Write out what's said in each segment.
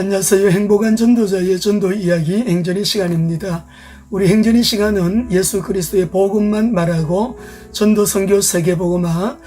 안녕하세요. 행복한 전도자의 전도 이야기 행전의 시간입니다. 우리 행전의 시간은 예수 그리스도의 복음만 말하고 전도 선교 세계복음화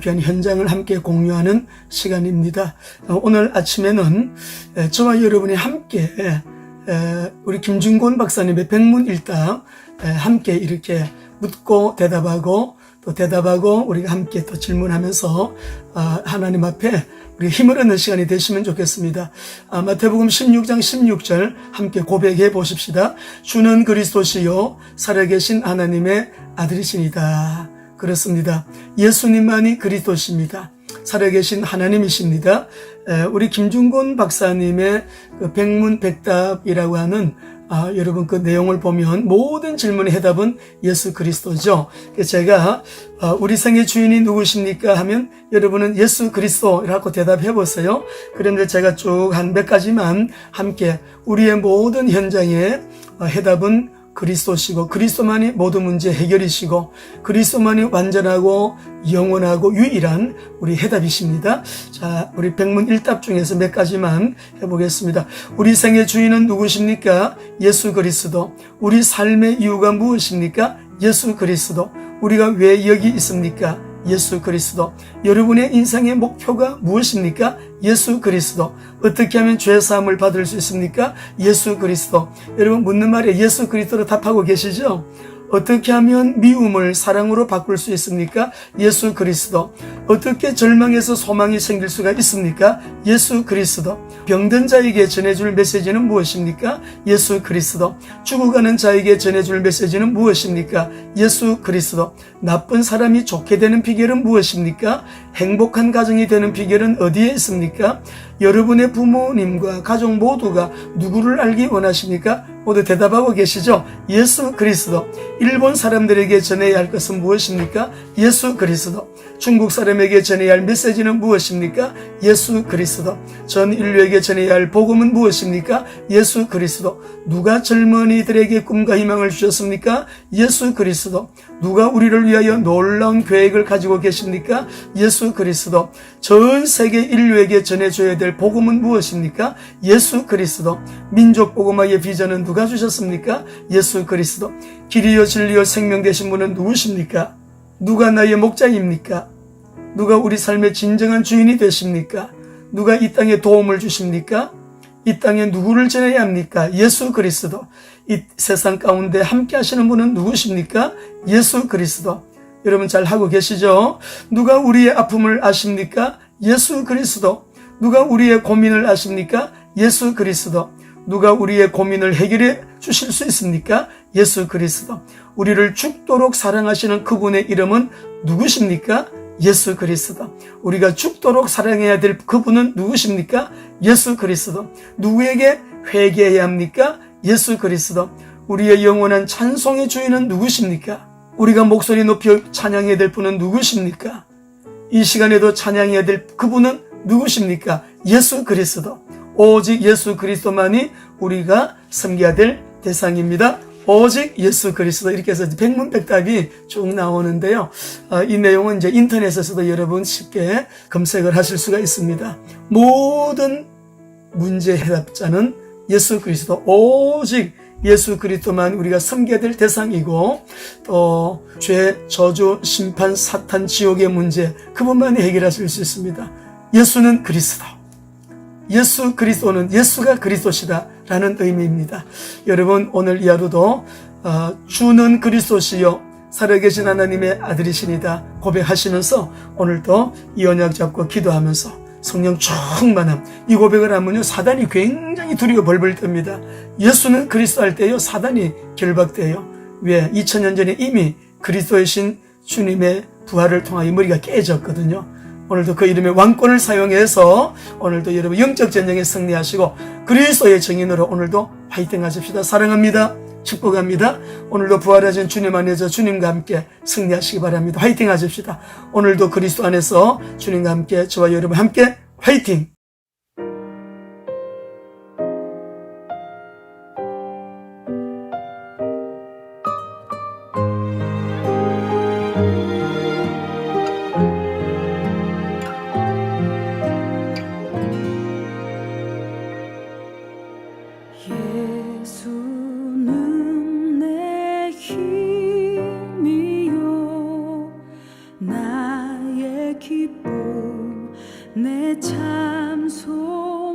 귀한 현장을 함께 공유하는 시간입니다. 어, 오늘 아침에는 에, 저와 여러분이 함께 에, 우리 김준곤 박사님의 백문일답 에, 함께 이렇게 묻고 대답하고 또 대답하고 우리가 함께 또 질문하면서 아, 하나님 앞에 우리 힘을 얻는 시간이 되시면 좋겠습니다. 아, 마태복음 16장 16절 함께 고백해 보십시다. 주는 그리스도시요 살아계신 하나님의 아들이시니다. 그렇습니다. 예수님만이 그리스도십니다. 살아계신 하나님이십니다. 에, 우리 김중곤 박사님의 그 백문백답이라고 하는 아, 여러분 그 내용을 보면 모든 질문의 해답은 예수 그리스도죠. 제가 아, 우리 생의 주인이 누구십니까 하면 여러분은 예수 그리스도라고 대답해 보세요. 그런데 제가 쭉 한 몇 가지만 함께 우리의 모든 현장의 어, 해답은 그리스도시고 그리스도만이 모든 문제 해결이시고 그리스도만이 완전하고 영원하고 유일한 우리 해답이십니다. 자, 우리 백문 일답 중에서 몇 가지만 해보겠습니다. 우리 생의 주인은 누구십니까? 예수 그리스도. 우리 삶의 이유가 무엇입니까? 예수 그리스도. 우리가 왜 여기 있습니까? 예수 그리스도. 여러분의 인생의 목표가 무엇입니까? 예수 그리스도. 어떻게 하면 죄 사함을 받을 수 있습니까? 예수 그리스도. 여러분 묻는 말에 예수 그리스도로 답하고 계시죠? 어떻게 하면 미움을 사랑으로 바꿀 수 있습니까? 예수 그리스도. 어떻게 절망에서 소망이 생길 수가 있습니까? 예수 그리스도. 병든 자에게 전해줄 메시지는 무엇입니까? 예수 그리스도. 죽어가는 자에게 전해줄 메시지는 무엇입니까? 예수 그리스도. 나쁜 사람이 좋게 되는 비결은 무엇입니까? 행복한 가정이 되는 비결은 어디에 있습니까? 여러분의 부모님과 가족 모두가 누구를 알기 원하십니까? 모두 대답하고 계시죠? 예수 그리스도. 일본 사람들에게 전해야 할 것은 무엇입니까? 예수 그리스도. 중국 사람에게 전해야 할 메시지는 무엇입니까? 예수 그리스도. 전 인류에게 전해야 할 복음은 무엇입니까? 예수 그리스도. 누가 젊은이들에게 꿈과 희망을 주셨습니까? 예수 그리스도. 누가 우리를 위하여 놀라운 계획을 가지고 계십니까? 예수 그리스도. 전 세계 인류에게 전해줘야 될 복음은 무엇입니까? 예수 그리스도. 민족 복음화의 비전은 누가 주셨습니까? 예수 그리스도. 길이요 진리요 생명 되신 분은 누구십니까? 누가 나의 목자입니까? 누가 우리 삶의 진정한 주인이 되십니까? 누가 이 땅에 도움을 주십니까? 이 땅에 누구를 전해야 합니까? 예수 그리스도. 이 세상 가운데 함께 하시는 분은 누구십니까? 예수 그리스도. 여러분 잘 하고 계시죠? 누가 우리의 아픔을 아십니까? 예수 그리스도. 누가 우리의 고민을 아십니까? 예수 그리스도. 누가 우리의 고민을 해결해 주실 수 있습니까? 예수 그리스도. 우리를 죽도록 사랑하시는 그분의 이름은 누구십니까? 예수 그리스도. 우리가 죽도록 사랑해야 될 그분은 누구십니까? 예수 그리스도. 누구에게 회개해야 합니까? 예수 그리스도. 우리의 영원한 찬송의 주인은 누구십니까? 우리가 목소리 높여 찬양해야 될 분은 누구십니까? 이 시간에도 찬양해야 될 그분은 누구십니까? 예수 그리스도. 오직 예수 그리스도만이 우리가 섬겨야 될 대상입니다. 오직 예수 그리스도 이렇게 해서 백문백답이 쭉 나오는데요. 어, 이 내용은 이제 인터넷에서도 여러분 쉽게 검색을 하실 수가 있습니다. 모든 문제 해답자는 예수 그리스도 오직 예수 그리스도만 우리가 섬겨야 될 대상이고 또 죄, 저주, 심판, 사탄, 지옥의 문제 그분만이 해결하실 수 있습니다. 예수는 그리스도. 예수 그리스도는 예수가 그리스도시다 라는 의미입니다. 여러분 오늘 이 하루도 어, 주는 그리스도시요 살아계신 하나님의 아들이시니다 고백하시면서 오늘도 이 언약 잡고 기도하면서 성령 충만함 이 고백을 하면요 사단이 굉장히 두려워 벌벌 뜹니다. 예수는 그리스도 할 때요 사단이 결박돼요. 왜? 2000년 전에 이미 그리스도의 신 주님의 부활을 통하여 머리가 깨졌거든요. 오늘도 그 이름의 왕권을 사용해서 오늘도 여러분 영적 전쟁에 승리하시고 그리스도의 정인으로 오늘도 화이팅 하십시다. 사랑합니다. 축복합니다. 오늘도 부활하신 주님 안에서 주님과 함께 승리하시기 바랍니다. 화이팅 하십시다. 오늘도 그리스도 안에서 주님과 함께 저와 여러분 함께 화이팅! 참소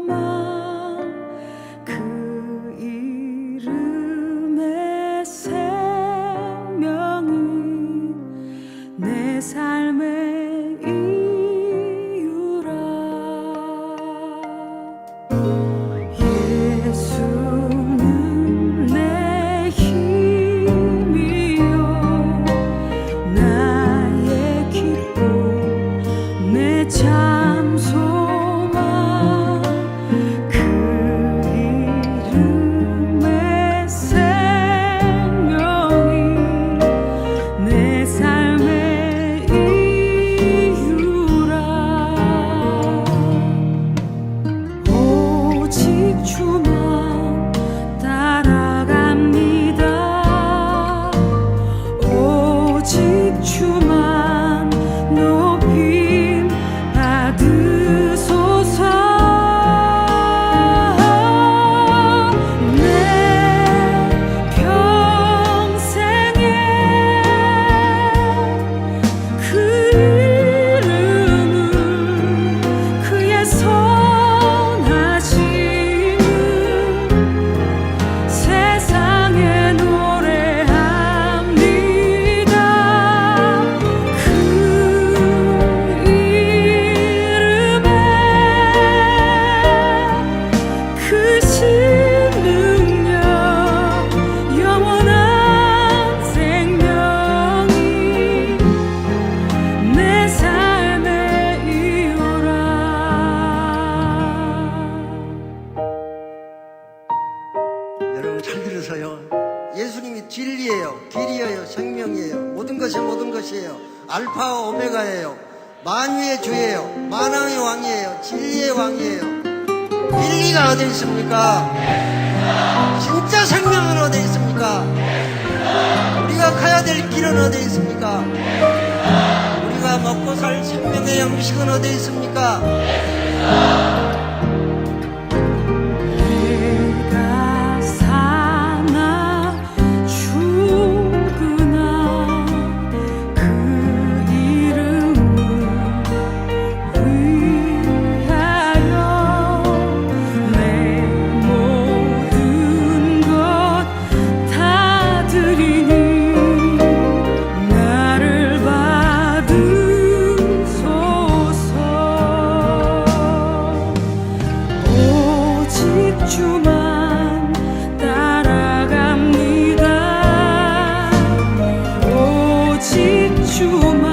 것이에요. 알파와 오메가예요. 만유의 주예요. 만왕의 왕이에요. 진리의 왕이에요. 진리가 어디 있습니까? 진짜 생명은 어디 있습니까? 우리가 가야 될 길은 어디 있습니까? 우리가 먹고 살 생명의 음식은 어디 있습니까? you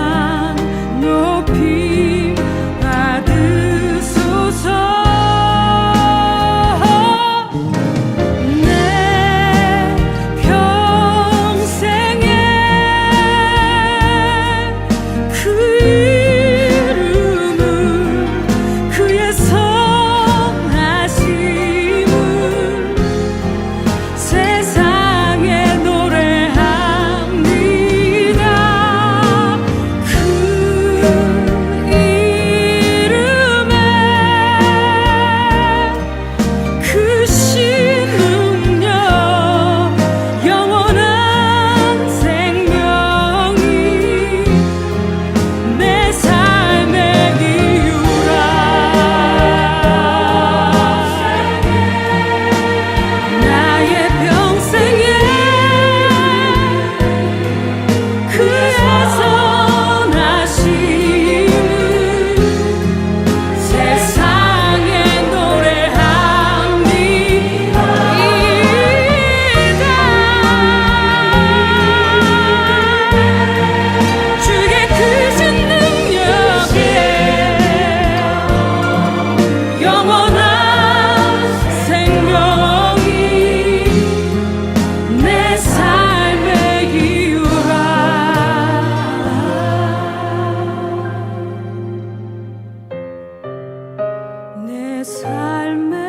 삶의